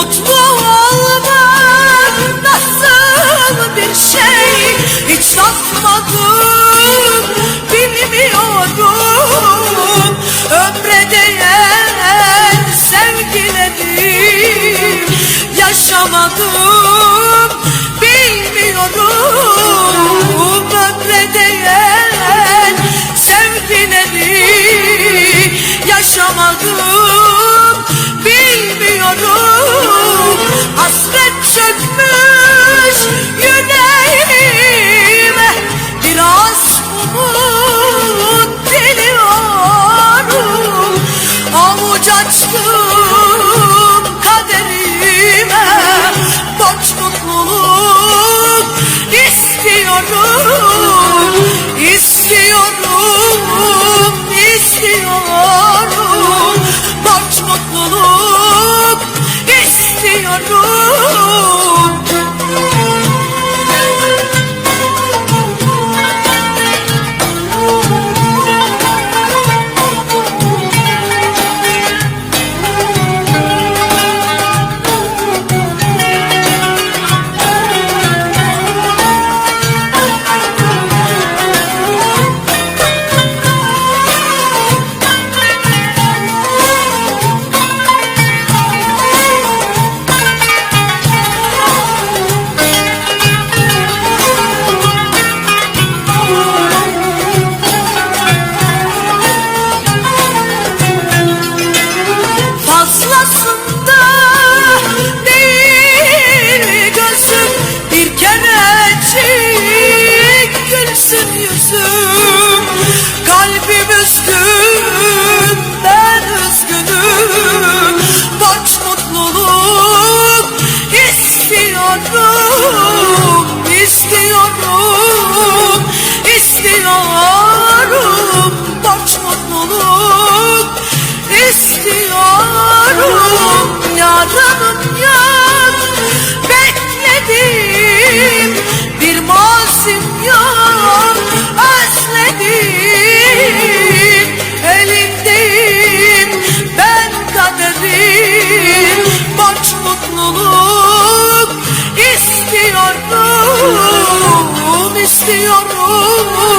Mutlu olmak nasıl bir şey? Hiç tatmadım bilmiyordum. Ömre değen sevgiledim Yaşamadım avuç açtım kaderime borç mutluluk istiyorum istiyorum istiyorum. Borç mutluluk istiyorum kerecik gülsün yüzüm. Kalbim üzgün ben üzgünüm. Borç mutluluk istiyorum istiyorum istiyorum. Borç mutluluk istiyorum. Yarınım yok mutluluk istiyorum istiyorum